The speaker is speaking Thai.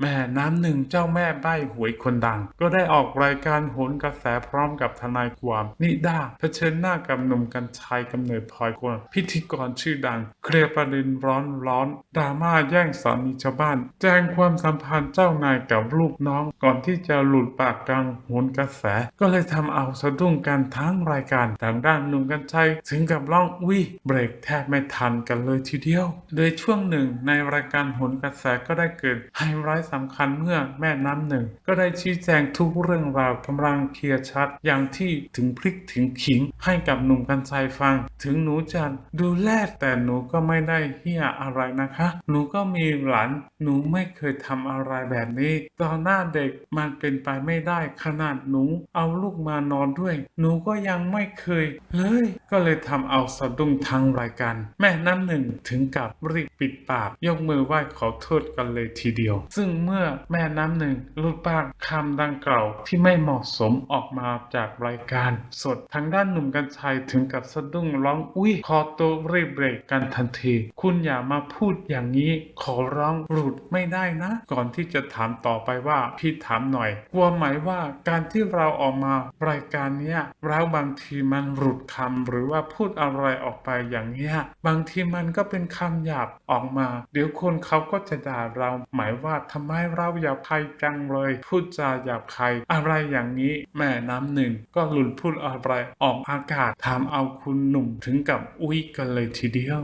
แม่น้ำหนึ่งเจ้าแม่ใบ้หวยคนดัง ก็ได้ออกรายการโหนกระแสพร้อมกับทนายความ นิด้าเผชิญหน้ากับหนุ่มกัญชัยกำเนิดพลอยกวนพิธีกรชื่อดัง เคลียร์ประเด็นร้อนร้อนดราม่าแย่งสามีชาวบ้าน แจ้งความสัมพันธ์เจ้านายกับลูกน้อง ก่อนที่จะหลุดปากกลางโหนกระแส ก็เลยทำเอาสะดุ้งกันทั้งรายการทางด้านหนุ่มกัญชัยถึงกับร้องวิเบรกแทบไม่ทันกันเลยทีเดียว โดยช่วงหนึ่งในรายการโหนกระแสก็ได้เกิดไฮไลท์สำคัญเมื่อแม่น้ำหนึ่ง ก็ได้ชี้แจงทุกเรื่องราวกำลังเคลียร์ชัด อย่างที่ถึงพริกถึงขิงให้กับหนุ่มกัญชัยฟัง ถึงหนูจะดูแลแต่หนูก็ไม่ได้เฮียอะไรนะคะ หนูก็มีหลานหนูไม่เคยทำอะไรแบบนี้ตอนหน้าเด็กมันเป็นไปไม่ได้ขนาดหนูเอาลูกมานอนด้วย หนูก็ยังไม่เคยเลยก็เลยทำเอาสะดุ้งทั้งรายการ แม่น้ำหนึ่งถึงกับรีบปิดปาก ยกมือไหว้ขอโทษกันเลยทีเดียว ซึ่งเมื่อแม่น้ำหนึ่งรูดปากคำดังกล่าวที่ไม่เหมาะสมออกมาจากรายการสดทางด้านหนุ่มกัญชัยถึงกับสะดุ้งร้องอุ้ยขอตัวรีบเบรกกันทันที คุณอย่ามาพูดอย่างนี้ขอร้องหลุดไม่ได้นะ ก่อนที่จะถามต่อไปว่าพี่ถามหน่อย กลัวไหมว่าการที่เราออกมารายการเนี้ยแล้วบางทีมันหลุดคำหรือว่าพูดอะไรออกไปอย่างเงี้ยบางทีมันก็เป็นคำหยาบออกมา เดี๋ยวคนเขาก็จะด่าเราหมายว่าทำไมเราหยาบคายจังเลย พูดจาหยาบคายอะไรอย่างนี้แม่น้ำหนึ่งก็หลุดพูดอะไรออกอากาศถามเอาคุณหนุ่มถึงกับอุ้ยกันเลยทีเดียว